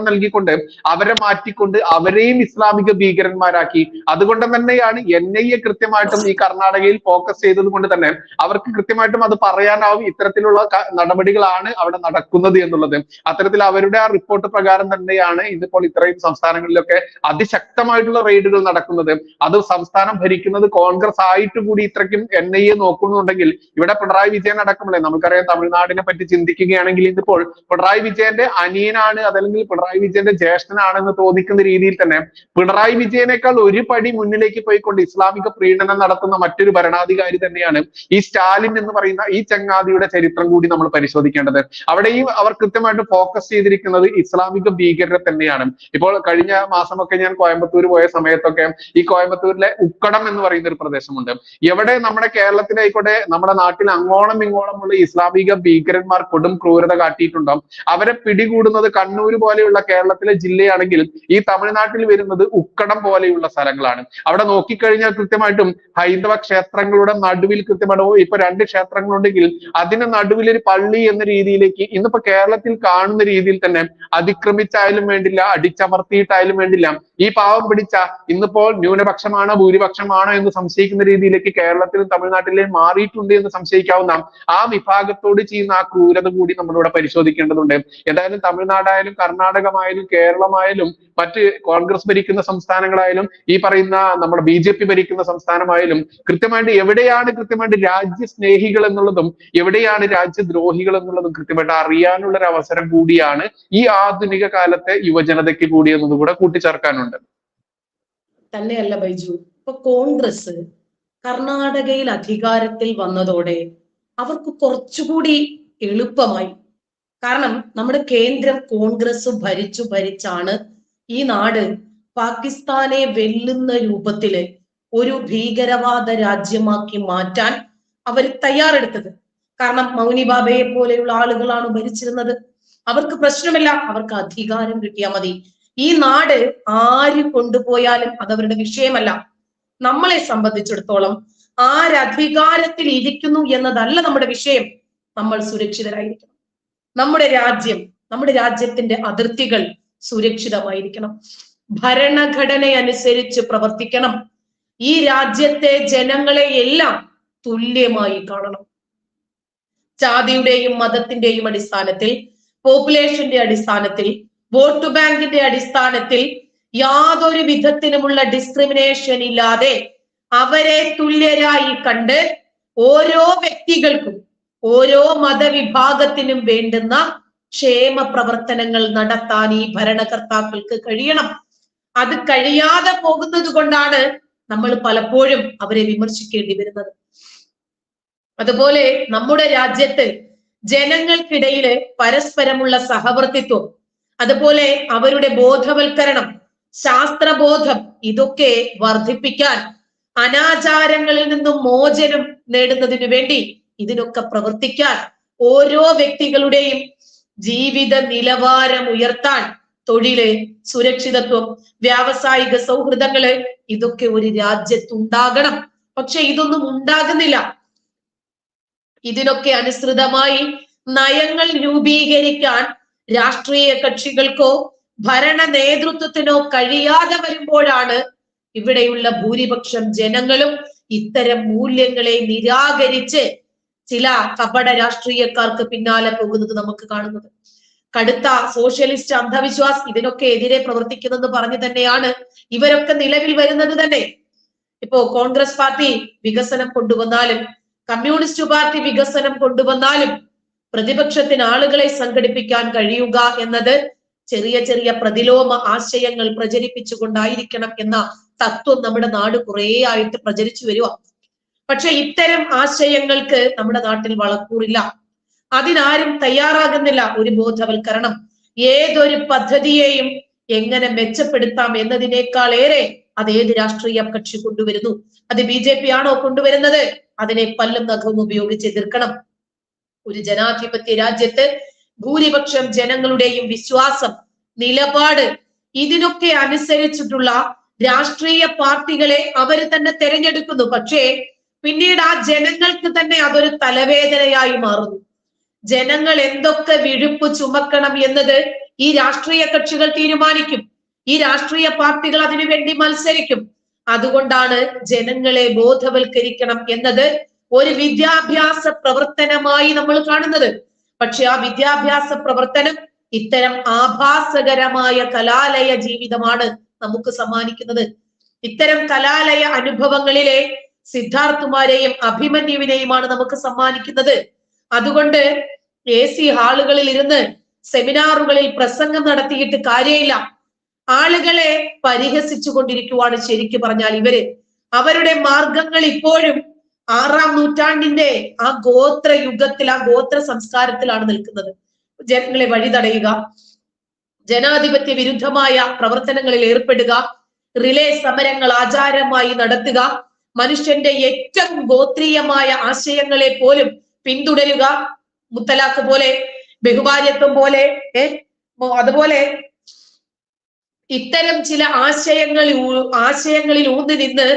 നൽകിക്കൊണ്ട് അവരെ മാറ്റിക്കൊണ്ട് അവരെയും ഇസ്ലാമിക ഭീകരന്മാരാക്കി. അതുകൊണ്ട് തന്നെയാണ് എൻ ഐ എ കൃത്യമായിട്ടും ഈ കർണാടകയിൽ ഫോക്കസ് ചെയ്തത് കൊണ്ട് തന്നെ അവർക്ക് കൃത്യമായിട്ടും അത് പറയാനാവും ഇത്തരത്തിലുള്ള നടപടികളാണ് അവിടെ നടക്കുന്നത് എന്നുള്ളത്. അത്തരത്തിൽ അവരുടെ ആ റിപ്പോർട്ട് പ്രകാരം തന്നെയാണ് ഇന്നിപ്പോൾ ഇത്രയും സംസ്ഥാനങ്ങളിലൊക്കെ അതിശക്തമായിട്ടുള്ള റെയ്ഡുകൾ നടക്കുന്നത്. അത് സംസ്ഥാനം ഭരിക്കുന്നത് കോൺഗ്രസ് ആയിട്ട് കൂടി ഇത്രയ്ക്കും എൻ ഐ എ നോക്കുന്നുണ്ടെങ്കിൽ ഇവിടെ പിണറായി വിജയൻ അടക്കമല്ലേ നമുക്കറിയാം തമിഴ്നാടിനെ പറ്റി ചിന്തിക്കുകയാണെങ്കിൽ ഇതിപ്പോൾ പിണറായി വിജയന്റെ അനിയനാണ് അതല്ലെങ്കിൽ പിണറായി വിജയന്റെ ജ്യേഷ്ഠനാണെന്ന് തോന്നിക്കുന്ന രീതിയിൽ തന്നെ പിണറായി വിജയനേക്കാൾ ഒരു പടി മുന്നിലേക്ക് പോയിക്കൊണ്ട് ഇസ്ലാമിക പ്രീണനം നടത്തുന്ന മറ്റൊരു ഭരണാധികാരി തന്നെയാണ് ഈ സ്റ്റാലിൻ എന്ന് പറയുന്ന ഈ ചങ്ങാതിയുടെ ചരിത്രം കൂടി നമ്മൾ പരിശോധിക്കേണ്ടത്. അവിടെയും അവർ കൃത്യമായിട്ട് ഫോക്കസ് ചെയ്തിരിക്കുന്നത് ഇസ്ലാമിക ഭീകരരെ തന്നെയാണ്. ഇപ്പോൾ കഴിഞ്ഞ മാസമൊക്കെ ഞാൻ കോയമ്പത്തൂർ പോയ സമയത്തൊക്കെ ഈ കോയമ്പത്തൂരിലെ ഉക്കടം എന്ന് പറയുന്ന ഒരു പ്രദേശമുണ്ട്. എവിടെ നമ്മുടെ കേരളത്തിലായിക്കോട്ടെ നമ്മുടെ നാട്ടിൽ അങ്ങോളം ഇങ്ങോളമുള്ള ഇസ്ലാമിക ഭീകരന്മാർ കൊടും ക്രൂരത കാട്ടിയിട്ടുണ്ടാവും അവരെ പിടികൂടുന്നത് കണ്ണൂർ പോലെയുള്ള കേരളത്തിലെ ജില്ലയാണെങ്കിൽ ഈ തമിഴ്നാട്ടിൽ വരുന്നത് ഉക്കടം പോലെയുള്ള സ്ഥലങ്ങളാണ്. അവിടെ നോക്കിക്കഴിഞ്ഞാൽ കൃത്യമായിട്ടും ഹൈന്ദവ ക്ഷേത്രങ്ങളുടെ നടുവിൽ കൃത്യമായിട്ട് ഇപ്പൊ രണ്ട് ക്ഷേത്രങ്ങളുണ്ടെങ്കിൽ അതിന്റെ നടുവിൽ ഒരു പള്ളി എന്ന രീതിയിലേക്ക് ഇന്നിപ്പോ കേരളത്തിൽ കാണുന്ന രീതിയിൽ തന്നെ അതിക്രമിച്ചായാലും വേണ്ടില്ല അടിച്ചമർത്തിയിട്ടായാലും വേണ്ടില്ല ഈ പാവം പിടിച്ച ഇന്നിപ്പോൾ ന്യൂനപക്ഷമാണോ ഭൂരിപക്ഷമാണോ എന്ന് സംശയിക്കുന്ന രീതിയിലേക്ക് കേരളത്തിലും തമിഴ്നാട്ടിലും മാറിയിട്ടുണ്ട് എന്ന് സംശയിക്കാവുന്ന ആ വിഭാഗത്തോട് ചെയ്യുന്ന ആ ക്രൂരത കൂടി നമ്മളിവിടെ പരിശോധിക്കേണ്ടതുണ്ട്. എന്തായാലും തമിഴ്നാടായാലും കർണാടകമായാലും കേരളമായാലും മറ്റ് കോൺഗ്രസ് ഭരിക്കുന്ന സംസ്ഥാനങ്ങളായാലും ഈ പറയുന്ന നമ്മുടെ ബി ജെ പി ഭരിക്കുന്ന സംസ്ഥാനമായാലും കൃത്യമായിട്ട് എവിടെയാണ് കൃത്യമായിട്ട് രാജ്യസ്നേഹികൾ എന്നുള്ളതും എവിടെയാണ് രാജ്യദ്രോഹികൾ എന്നുള്ളതും കൃത്യമായിട്ട് അറിയാനുള്ള ഒരു അവസരം കൂടിയാണ് ഈ ആധുനിക കാലത്തെ യുവജനതയ്ക്ക് കൂടി എന്നത് കൂടെ കൂട്ടിച്ചേർക്കാനുണ്ട്. തന്നെയല്ല ബൈജു. ഇപ്പൊ കോൺഗ്രസ് കർണാടകയിൽ അധികാരത്തിൽ വന്നതോടെ അവർക്ക് കുറച്ചുകൂടി എളുപ്പമായി കാരണം നമ്മുടെ കേന്ദ്രം കോൺഗ്രസ് ഭരിച്ചു ഭരിച്ചാണ് ഈ നാട് പാകിസ്ഥാനെ വെല്ലുന്ന രൂപത്തിൽ ഒരു ഭീകരവാദ രാജ്യമാക്കി മാറ്റാൻ അവർ തയ്യാറെടുത്തത്. കാരണം മൗനി ബാബയെ പോലെയുള്ള ആളുകളാണ് ഭരിച്ചിരുന്നത്. അവർക്ക് പ്രശ്നമില്ല അവർക്ക് അധികാരം കിട്ടിയാൽ മതി. ഈ നാട് ആര് കൊണ്ടുപോയാലും അതവരുടെ വിഷയമല്ല. നമ്മളെ സംബന്ധിച്ചിടത്തോളം ആരധികാരത്തിൽ ഇരിക്കുന്നു എന്നതല്ല നമ്മുടെ വിഷയം. നമ്മൾ സുരക്ഷിതരായിരിക്കണം. നമ്മുടെ രാജ്യം നമ്മുടെ രാജ്യത്തിന്റെ അതിർത്തികൾ സുരക്ഷിതമായിരിക്കണം. ഭരണഘടന അനുസരിച്ച് പ്രവർത്തിക്കണം. ഈ രാജ്യത്തെ ജനങ്ങളെ എല്ലാം തുല്യമായി കാണണം. ജാതിയുടെയും മതത്തിന്റെയും അടിസ്ഥാനത്തിൽ പോപ്പുലേഷന്റെ അടിസ്ഥാനത്തിൽ വോട്ട് ബാങ്കിന്റെ അടിസ്ഥാനത്തിൽ യാതൊരു വിധത്തിനുമുള്ള ഡിസ്ക്രിമിനേഷൻ ഇല്ലാതെ അവരെ തുല്യരായി കണ്ട് ഓരോ വ്യക്തികൾക്കും ഓരോ മതവിഭാഗത്തിനും വേണ്ടുന്ന ക്ഷേമ പ്രവർത്തനങ്ങൾ നടത്താൻ ഈ ഭരണകർത്താക്കൾക്ക് കഴിയണം. അത് കഴിയാതെ പോകുന്നത് കൊണ്ടാണ് നമ്മൾ പലപ്പോഴും അവരെ വിമർശിക്കേണ്ടി വരുന്നത്. അതുപോലെ നമ്മുടെ രാജ്യത്ത് ജനങ്ങൾക്കിടയിൽ പരസ്പരമുള്ള സഹവർത്തിത്വം അതുപോലെ അവരുടെ ബോധവൽക്കരണം ശാസ്ത്രബോധം ഇതൊക്കെ വർദ്ധിപ്പിക്കാൻ അനാചാരങ്ങളിൽ നിന്നും മോചനം നേടുന്നതിനു വേണ്ടി ഇതിനൊക്കെ പ്രവർത്തിക്കാൻ ഓരോ വ്യക്തികളുടെയും ജീവിത നിലവാരം ഉയർത്താൻ തൊഴിൽ സുരക്ഷിതത്വം വ്യാവസായിക സൗഹൃദങ്ങൾ ഇതൊക്കെ ഒരു രാജ്യത്തുണ്ടാകണം. പക്ഷെ ഇതൊന്നും ഉണ്ടാകുന്നില്ല. ഇതിനൊക്കെ അനുസൃതമായി നയങ്ങൾ രൂപീകരിക്കാൻ രാഷ്ട്രീയ കക്ഷികൾക്കോ ഭരണ നേതൃത്വത്തിനോ കഴിയാതെ വരുമ്പോഴാണ് ഇവിടെയുള്ള ഭൂരിപക്ഷം ജനങ്ങളും ഇത്തരം മൂല്യങ്ങളെ നിരാകരിച്ച് ചില കപട രാഷ്ട്രീയക്കാർക്ക് പിന്നാലെ പോകുന്നത് നമുക്ക് കാണുന്നത്. കടുത്ത സോഷ്യലിസ്റ്റ് അന്ധവിശ്വാസ് ഇതിനൊക്കെ എതിരെ പ്രവർത്തിക്കുന്നെന്ന് പറഞ്ഞു തന്നെയാണ് ഇവരൊക്കെ നിലവിൽ വരുന്നത് തന്നെ. ഇപ്പോ കോൺഗ്രസ് പാർട്ടി വികസനം കൊണ്ടുവന്നാലും കമ്മ്യൂണിസ്റ്റ് പാർട്ടി വികസനം കൊണ്ടുവന്നാലും പ്രതിപക്ഷത്തിന് ആളുകളെ സംഘടിപ്പിക്കാൻ കഴിയുക എന്നത് ചെറിയ ചെറിയ പ്രതിലോമ ആശയങ്ങൾ പ്രചരിപ്പിച്ചുകൊണ്ടായിരിക്കണം എന്ന തത്വം നമ്മുടെ നാട് കുറേ ആയിട്ട് പ്രചരിച്ചു വരുക പക്ഷെ ഇത്തരം ആശയങ്ങൾക്ക് നമ്മുടെ നാട്ടിൽ വളക്കൂറില്ല. അതിനാരും തയ്യാറാകുന്നില്ല ഒരു ബോധവൽക്കരണം. ഏതൊരു പദ്ധതിയെയും എങ്ങനെ മെച്ചപ്പെടുത്താം എന്നതിനേക്കാൾ ഏറെ അത് ഏത് രാഷ്ട്രീയ കക്ഷി കൊണ്ടുവരുന്നു? അത് ബി ജെ പി ആണോ കൊണ്ടുവരുന്നത്? അതിനെ പല്ലും നഖവും ഉപയോഗിച്ച് എതിർക്കണം. ഒരു ജനാധിപത്യ രാജ്യത്ത് ഭൂരിപക്ഷം ജനങ്ങളുടെയും വിശ്വാസം നിലപാട് ഇതിനൊക്കെ അനുസരിച്ചിട്ടുള്ള രാഷ്ട്രീയ പാർട്ടികളെ അവർ തന്നെ തെരഞ്ഞെടുക്കുന്നു. പക്ഷേ പിന്നീട് ആ ജനങ്ങൾക്ക് തന്നെ അതൊരു തലവേദനയായി മാറുന്നു. ജനങ്ങൾ എന്തൊക്കെ വിഴുപ്പ് ചുമക്കണം എന്നത് ഈ രാഷ്ട്രീയ കക്ഷികൾ തീരുമാനിക്കും. ഈ രാഷ്ട്രീയ പാർട്ടികൾ അതിനുവേണ്ടി മത്സരിക്കും. അതുകൊണ്ടാണ് ജനങ്ങളെ ബോധവൽക്കരിക്കണം എന്നത് ഒരു വിദ്യാഭ്യാസ പ്രവർത്തനമായി നമ്മൾ കാണുന്നത്. പക്ഷെ ആ വിദ്യാഭ്യാസ പ്രവർത്തനം ഇത്തരം ആഭാസകരമായ കലാലയ ജീവിതമാണ് നമുക്ക് സമ്മാനിക്കുന്നത്. ഇത്തരം കലാലയ അനുഭവങ്ങളിലെ സിദ്ധാർത്ഥുമാരെയും അഭിമന്യുവിനെയുമാണ് നമുക്ക് സമ്മാനിക്കുന്നത്. അതുകൊണ്ട് എ സി ഹാളുകളിൽ ഇരുന്ന് സെമിനാറുകളിൽ പ്രസംഗം നടത്തിയിട്ട് കാര്യമില്ല. ആളുകളെ പരിഹസിച്ചു കൊണ്ടിരിക്കുവാണ് ശരിക്കു പറഞ്ഞാൽ ഇവർ. അവരുടെ മാർഗങ്ങൾ ഇപ്പോഴും ആറാം നൂറ്റാണ്ടിന്റെ ആ ഗോത്ര യുഗത്തിൽ ആ ഗോത്ര സംസ്കാരത്തിലാണ് നിൽക്കുന്നത്. ജനങ്ങളെ വഴിതടയുക ജനാധിപത്യ വിരുദ്ധമായ പ്രവർത്തനങ്ങളിൽ ഏർപ്പെടുക റിലേ സമരങ്ങൾ ആചാരമായി നടത്തുക മനുഷ്യന്റെ ഏറ്റവും ഗോത്രീയമായ ആശയങ്ങളെ പോലും പിന്തുടരുക മുത്തലാഖ് പോലെ ബഹുഭാര്യത്വം പോലെ ഏ അതുപോലെ ഇത്തരം ചില ആശയങ്ങൾ ആശയങ്ങളിൽ ഊന്നി നിന്ന്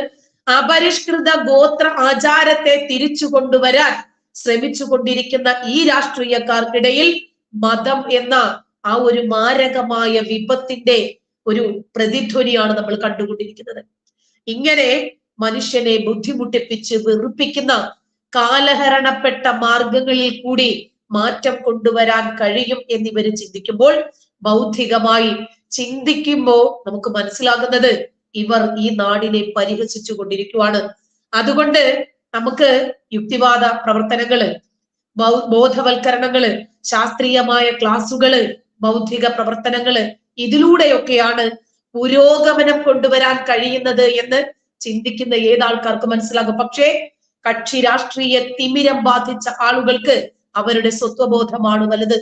അപരിഷ്കൃത ഗോത്ര ആചാരത്തെ തിരിച്ചു കൊണ്ടുവരാൻ ശ്രമിച്ചു കൊണ്ടിരിക്കുന്ന ഈ രാഷ്ട്രീയക്കാർക്കിടയിൽ മതം എന്ന ആ ഒരു മാരകമായ വിപത്തിന്റെ ഒരു പ്രതിധ്വനിയാണ് നമ്മൾ കണ്ടുകൊണ്ടിരിക്കുന്നത്. ഇങ്ങനെ മനുഷ്യനെ ബുദ്ധിമുട്ടിപ്പിച്ച് വെറുപ്പിക്കുന്ന കാലഹരണപ്പെട്ട മാർഗങ്ങളിൽ കൂടി മാറ്റം കൊണ്ടുവരാൻ കഴിയും എന്നിവർ ചിന്തിക്കുമ്പോൾ ബൗദ്ധികമായി ചിന്തിക്കുമ്പോൾ നമുക്ക് മനസ്സിലാകുന്നത് ഇവർ ഈ നാടിനെ പരിഹസിച്ചു കൊണ്ടിരിക്കുവാണ്. അതുകൊണ്ട് നമുക്ക് യുക്തിവാദ പ്രവർത്തനങ്ങൾ ബോധവൽക്കരണങ്ങൾ ശാസ്ത്രീയമായ ക്ലാസുകൾ ബൗദ്ധിക പ്രവർത്തനങ്ങൾ ഇതിലൂടെയൊക്കെയാണ് പുരോഗമനം കൊണ്ടുവരാൻ കഴിയുന്നത് എന്ന് ചിന്തിക്കുന്ന ഏതാൾക്കാർക്ക് മനസ്സിലാകും. പക്ഷേ കക്ഷി രാഷ്ട്രീയ തിമിരം ബാധിച്ച ആളുകൾക്ക് അവരുടെ സ്വത്വബോധമാണ് വലുത്.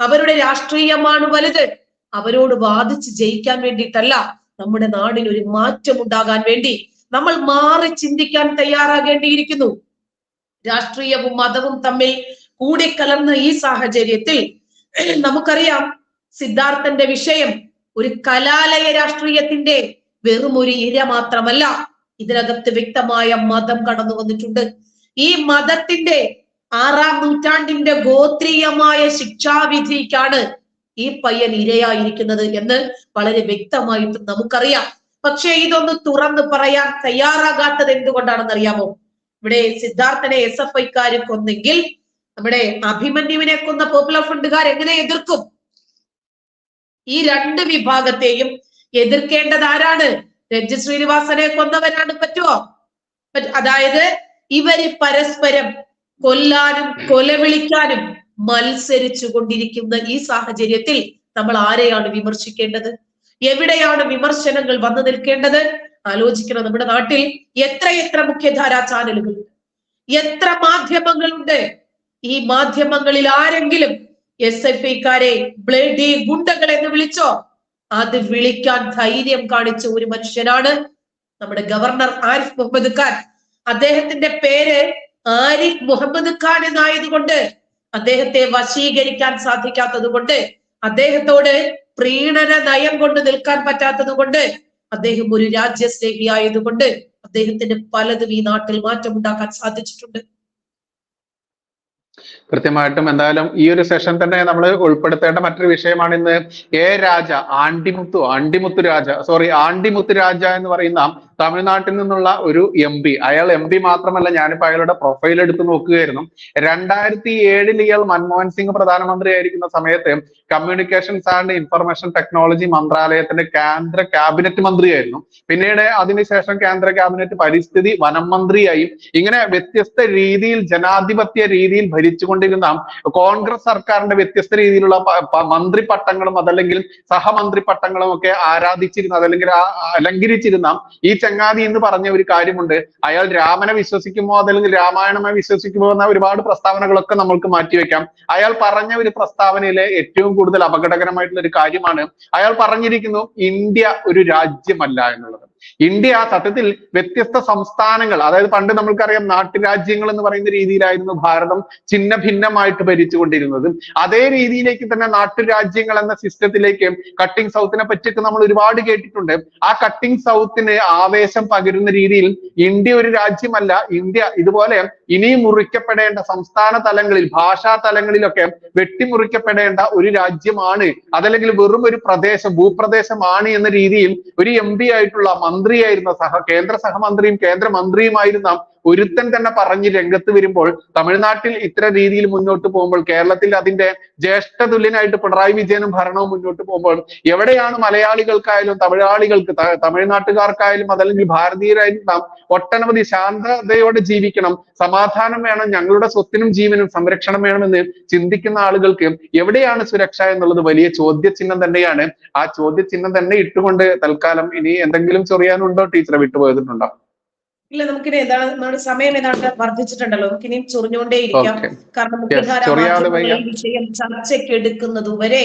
അവരുടെ രാഷ്ട്രീയമാണ് വലുത്. അവരോട് വാദിച്ച് ജയിക്കാൻ വേണ്ടിയിട്ടല്ല നമ്മുടെ നാടിൽ ഒരു മാറ്റം ഉണ്ടാകാൻ വേണ്ടി നമ്മൾ മാറി ചിന്തിക്കാൻ തയ്യാറാകേണ്ടിയിരിക്കുന്നു. രാഷ്ട്രീയവും മതവും തമ്മിൽ കൂടിക്കലർന്ന ഈ സാഹചര്യത്തിൽ നമുക്കറിയാം സിദ്ധാർത്ഥന്റെ വിഷയം ഒരു കലാലയ രാഷ്ട്രീയത്തിന്റെ വെറും ഒരു ഇര മാത്രമല്ല ഇതിനകത്ത് വ്യക്തമായ മതം കടന്നു വന്നിട്ടുണ്ട്. ഈ മതത്തിന്റെ ആറാം നൂറ്റാണ്ടിന്റെ ഗോത്രീയമായ ശിക്ഷാവിധിക്കാണ് ഈ പയ്യൻ ഇരയായിരിക്കുന്നത് എന്ന് വളരെ വ്യക്തമായിട്ട് നമുക്കറിയാം. പക്ഷേ ഇതൊന്ന് തുറന്ന് പറയാൻ തയ്യാറാകാത്തത് എന്തുകൊണ്ടാണെന്ന് അറിയാമോ? ഇവിടെ സിദ്ധാർത്ഥനെ എസ് എഫ് ഐക്കാർ കൊന്നെങ്കിൽ നമ്മുടെ അഭിമന്യുവിനെ കൊന്ന പോപ്പുലർ ഫ്രണ്ടുകാർ എങ്ങനെ എതിർക്കും? ഈ രണ്ട് വിഭാഗത്തെയും എതിർക്കേണ്ടത് ആരാണ്? രഞ്ജിത് ശ്രീനിവാസനെ കൊന്നവരാണ് പറ്റുമോ അതായത് ഇവർ പരസ്പരം കൊല്ലാനും കൊലവിളിക്കാനും മത്സരിച്ചു കൊണ്ടിരിക്കുന്ന ഈ സാഹചര്യത്തിൽ നമ്മൾ ആരെയാണ് വിമർശിക്കേണ്ടത്? എവിടെയാണ് വിമർശനങ്ങൾ വന്നു നിൽക്കേണ്ടത്? ആലോചിക്കണം നമ്മുടെ നാട്ടിൽ എത്ര എത്ര മുഖ്യധാരാ ചാനലുകളുണ്ട് എത്ര മാധ്യമങ്ങളുണ്ട് ഈ മാധ്യമങ്ങളിൽ ആരെങ്കിലും എസ് എഫ് ഐക്കാരെ ബ്ലേഡി ഗുണ്ടകൾ എന്ന് വിളിച്ചോ? അത് വിളിക്കാൻ ധൈര്യം കാണിച്ച ഒരു മനുഷ്യനാണ് നമ്മുടെ ഗവർണർ ആരിഫ് മുഹമ്മദ് ഖാൻ. അദ്ദേഹത്തിന്റെ പേര് ആരിഫ് മുഹമ്മദ് ഖാൻ എന്നായതുകൊണ്ട് അദ്ദേഹത്തെ വശീകരിക്കാൻ സാധിക്കാത്തത് കൊണ്ട് അദ്ദേഹത്തോട് പ്രീണന നയം കൊണ്ട് നിൽക്കാൻ പറ്റാത്തത് കൊണ്ട് അദ്ദേഹം ഒരു രാജ്യസ്നേഹിയായതുകൊണ്ട് അദ്ദേഹത്തിന് പലതും ഈ നാട്ടിൽ മാറ്റമുണ്ടാക്കാൻ സാധിച്ചിട്ടുണ്ട്. കൃത്യമായിട്ടും എന്തായാലും ഈ ഒരു സെഷൻ തന്നെ നമ്മൾ ഉൾപ്പെടുത്തേണ്ട മറ്റൊരു വിഷയമാണ് ഇന്ന് എ രാജ ആണ്ടിമുത്തു ആണ്ടിമുത്തു രാജ സോറി ആണ്ടിമുത്തു രാജ എന്ന് പറയുന്ന തമിഴ്നാട്ടിൽ നിന്നുള്ള ഒരു എം പി അയാൾ എം പി മാത്രമല്ല ഞാനിപ്പോ അയാളുടെ പ്രൊഫൈൽ എടുത്ത് നോക്കുകയായിരുന്നു. രണ്ടായിരത്തി ഏഴിൽ ഇയാൾ മൻമോഹൻ സിംഗ് പ്രധാനമന്ത്രി ആയിരിക്കുന്ന സമയത്ത് കമ്മ്യൂണിക്കേഷൻസ് ആൻഡ് ഇൻഫർമേഷൻ ടെക്നോളജി മന്ത്രാലയത്തിന്റെ കേന്ദ്ര ക്യാബിനറ്റ് മന്ത്രിയായിരുന്നു. പിന്നീട് അതിനുശേഷം കേന്ദ്ര ക്യാബിനറ്റ് പരിസ്ഥിതി വനം മന്ത്രിയായും. ഇങ്ങനെ വ്യത്യസ്ത രീതിയിൽ ജനാധിപത്യ രീതിയിൽ ഭരിച്ചുകൊണ്ടിരുന്ന കോൺഗ്രസ് സർക്കാരിന്റെ വ്യത്യസ്ത രീതിയിലുള്ള മന്ത്രി പട്ടങ്ങളും അതല്ലെങ്കിൽ സഹമന്ത്രി പട്ടങ്ങളും ഒക്കെ ആരാധിച്ചിരുന്ന അതല്ലെങ്കിൽ അലങ്കരിച്ചിരുന്ന ഈ ചങ്ങാതി എന്ന് പറഞ്ഞ ഒരു കാര്യമുണ്ട്. അയാൾ രാമനെ വിശ്വസിക്കുമോ? അതല്ലെങ്കിൽ രാമായണമെ വിശ്വസിക്കുമോ എന്ന ഒരുപാട് പ്രസ്താവനകളൊക്കെ നമ്മൾക്ക് മാറ്റിവെക്കാം അയാൾ പറഞ്ഞ ഒരു പ്രസ്താവനയിലെ ഏറ്റവും കൂടുതൽ അപകടകരമായിട്ടുള്ള ഒരു കാര്യമാണ്. അയാൾ പറഞ്ഞിരിക്കുന്നു ഇന്ത്യ ഒരു രാജ്യമല്ല എന്നുള്ളത്. ഇന്ത്യ സത്യത്തിൽ വ്യത്യസ്ത സംസ്ഥാനങ്ങൾ അതായത് പണ്ട് നമ്മൾക്കറിയാം നാട്ടുരാജ്യങ്ങൾ എന്ന് പറയുന്ന രീതിയിലായിരുന്നു ഭാരതം ചിഹ്ന ഭിന്നമായിട്ട് ഭരിച്ചുകൊണ്ടിരുന്നത്. അതേ രീതിയിലേക്ക് തന്നെ നാട്ടുരാജ്യങ്ങൾ എന്ന സിസ്റ്റത്തിലേക്ക് കട്ടിംഗ് സൗത്തിനെ പറ്റിയൊക്കെ നമ്മൾ ഒരുപാട് കേട്ടിട്ടുണ്ട്. ആ കട്ടിംഗ് സൗത്തിന് ആവേശം പകരുന്ന രീതിയിൽ ഇന്ത്യ ഒരു രാജ്യമല്ല ഇന്ത്യ ഇതുപോലെ ഇനിയും മുറിക്കപ്പെടേണ്ട സംസ്ഥാന തലങ്ങളിൽ ഭാഷാ തലങ്ങളിലൊക്കെ വെട്ടിമുറിക്കപ്പെടേണ്ട ഒരു രാജ്യമാണ് അതല്ലെങ്കിൽ വെറും ഒരു പ്രദേശം ഭൂപ്രദേശമാണ് എന്ന രീതിയിൽ ഒരു എം ആയിട്ടുള്ള മന്ത്രിയായിരുന്ന സഹ കേന്ദ്ര സഹമന്ത്രിയും കേന്ദ്രമന്ത്രിയുമായിരുന്ന ഒരുത്തൻ തന്നെ പറഞ്ഞ് രംഗത്ത് വരുമ്പോൾ തമിഴ്നാട്ടിൽ ഇത്ര രീതിയിൽ മുന്നോട്ട് പോകുമ്പോൾ കേരളത്തിൽ അതിന്റെ ജ്യേഷ്ഠ തുല്യനായിട്ട് പിണറായി വിജയനും ഭരണവും മുന്നോട്ട് പോകുമ്പോൾ എവിടെയാണ് മലയാളികൾക്കായാലും തമിഴാളികൾക്ക് തമിഴ്നാട്ടുകാർക്കായാലും അതല്ലെങ്കിൽ ഭാരതീയരായാലും നാം ഒട്ടനവധി ശാന്തതയോടെ ജീവിക്കണം. സമാധാനം വേണം ഞങ്ങളുടെ സ്വത്തിനും ജീവനും സംരക്ഷണം വേണമെന്ന് ചിന്തിക്കുന്ന ആളുകൾക്ക് എവിടെയാണ് സുരക്ഷ എന്നുള്ളത് വലിയ ചോദ്യചിഹ്നം തന്നെയാണ്. ആ ചോദ്യചിഹ്നം തന്നെ ഇട്ടുകൊണ്ട് തൽക്കാലം ഇനി എന്തെങ്കിലും ചൊറിയാനുണ്ടോ? ടീച്ചറെ വിട്ടുപോയിട്ടുണ്ടോ ഇല്ല നമുക്കിനി എന്താണ് നമ്മുടെ സമയം ഏതാണ്ട് വർദ്ധിച്ചിട്ടുണ്ടല്ലോ. നമുക്ക് ഇനിയും ചൊറിഞ്ഞുകൊണ്ടേയിരിക്കാം കാരണം മുഖ്യധാരാ വിഷയം ചർച്ചയ്ക്ക് എടുക്കുന്നത് വരെ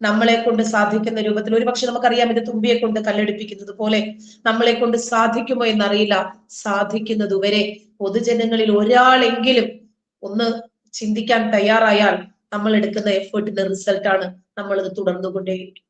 നമ്മളെ കൊണ്ട് സാധിക്കുന്ന രൂപത്തിൽ ഒരുപക്ഷെ നമുക്കറിയാം ഇത് തുമ്പിയെ കൊണ്ട് കല്ലെടുപ്പിക്കുന്നത് പോലെ നമ്മളെ കൊണ്ട് സാധിക്കുമോ എന്നറിയില്ല. സാധിക്കുന്നത് വരെ പൊതുജനങ്ങളിൽ ഒരാളെങ്കിലും ഒന്ന് ചിന്തിക്കാൻ തയ്യാറായാൽ നമ്മൾ എടുക്കുന്ന എഫേർട്ടിന്റെ റിസൾട്ടാണ് നമ്മൾ ഇത് തുടർന്നുകൊണ്ടേയിരിക്കും.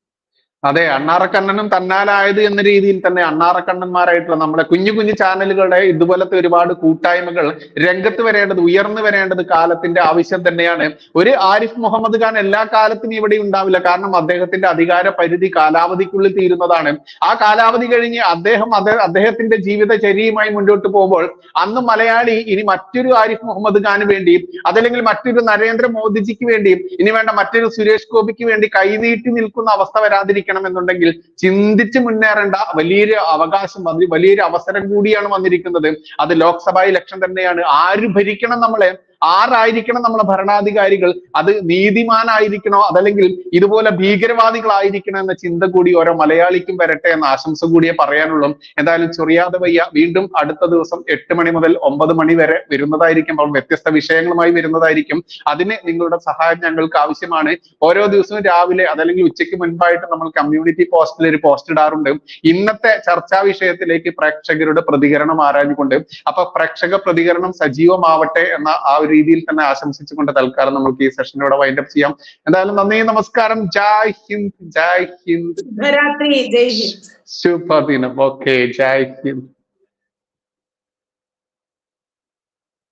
അതെ അണ്ണാറക്കണ്ണനും തന്നാലായത് എന്ന രീതിയിൽ തന്നെ അണ്ണാറക്കണ്ണന്മാരായിട്ടുള്ള നമ്മുടെ കുഞ്ഞു കുഞ്ഞു ചാനലുകളുടെ ഇതുപോലത്തെ ഒരുപാട് കൂട്ടായ്മകൾ രംഗത്ത് വരേണ്ടത് ഉയർന്നു വരേണ്ടത് കാലത്തിന്റെ ആവശ്യം തന്നെയാണ്. ഒരു ആരിഫ് മുഹമ്മദ് ഖാൻ എല്ലാ കാലത്തും ഇവിടെ ഉണ്ടാവില്ല. കാരണം അദ്ദേഹത്തിന്റെ അധികാര പരിധി കാലാവധിക്കുള്ളിൽ തീരുന്നതാണ്. ആ കാലാവധി കഴിഞ്ഞ് അദ്ദേഹം അത് അദ്ദേഹത്തിന്റെ ജീവിതചര്യയുമായി മുന്നോട്ട് പോകുമ്പോൾ അന്ന് മലയാളി ഇനി മറ്റൊരു ആരിഫ് മുഹമ്മദ് ഖാന് വേണ്ടി അതല്ലെങ്കിൽ മറ്റൊരു നരേന്ദ്ര മോദിജിക്ക് വേണ്ടി ഇനി വേണ്ട മറ്റൊരു സുരേഷ് ഗോപിക്ക് വേണ്ടി കൈനീട്ടി നിൽക്കുന്ന അവസ്ഥ വരാതിരിക്കണം എന്നുണ്ടെങ്കിൽ ചിന്തിച്ച് മുന്നേറേണ്ട വലിയൊരു അവകാശം വലിയൊരു അവസരം കൂടിയാണ് വന്നിരിക്കുന്നത്. അത് ലോക്സഭാ ഇലക്ഷൻ തന്നെയാണ്. ആര് ഭരിക്കണം നമ്മളെ ആരായിരിക്കണം നമ്മുടെ ഭരണാധികാരികൾ? അത് നീതിമാനായിരിക്കണോ? അതല്ലെങ്കിൽ ഇതുപോലെ ഭീകരവാദികളായിരിക്കണോ എന്ന ചിന്ത കൂടി ഓരോ മലയാളിക്കും വരട്ടെ എന്ന ആശംസ കൂടിയേ പറയാനുള്ളൂ. എന്തായാലും ചൊറിയാതെ വയ്യ. വീണ്ടും അടുത്ത ദിവസം എട്ട് മണി മുതൽ ഒമ്പത് മണി വരെ വരുന്നതായിരിക്കും. അപ്പോൾ വ്യത്യസ്ത വിഷയങ്ങളുമായി വരുന്നതായിരിക്കും. അതിന് നിങ്ങളുടെ സഹായം ഞങ്ങൾക്ക് ആവശ്യമാണ്. ഓരോ ദിവസവും രാവിലെ അതല്ലെങ്കിൽ ഉച്ചയ്ക്ക് മുൻപായിട്ട് നമ്മൾ കമ്മ്യൂണിറ്റി പോസ്റ്റിൽ ഒരു പോസ്റ്റ് ഇടാറുണ്ട്. ഇന്നത്തെ ചർച്ചാ വിഷയത്തിലേക്ക് പ്രേക്ഷകരുടെ പ്രതികരണം ആരാഞ്ഞുകൊണ്ട്. അപ്പൊ പ്രേക്ഷക പ്രതികരണം സജീവമാവട്ടെ എന്ന ആ ഒരു രീതിയിൽ തന്നെ ആശംസിച്ചുകൊണ്ട് തൽക്കാലം നമുക്ക് ഈ സെഷൻ ഇവിടെ വൈൻഡപ്പ് ചെയ്യാം. എന്തായാലും നന്ദി നമസ്കാരം. ജയ് ഹിന്ദ് ജയ് ഹിന്ദ്. ശുഭരാത്രി ജയ് ഹിന്ദ്. ശുഭദിനം. ഓക്കെ ജയ് ഹിന്ദ്.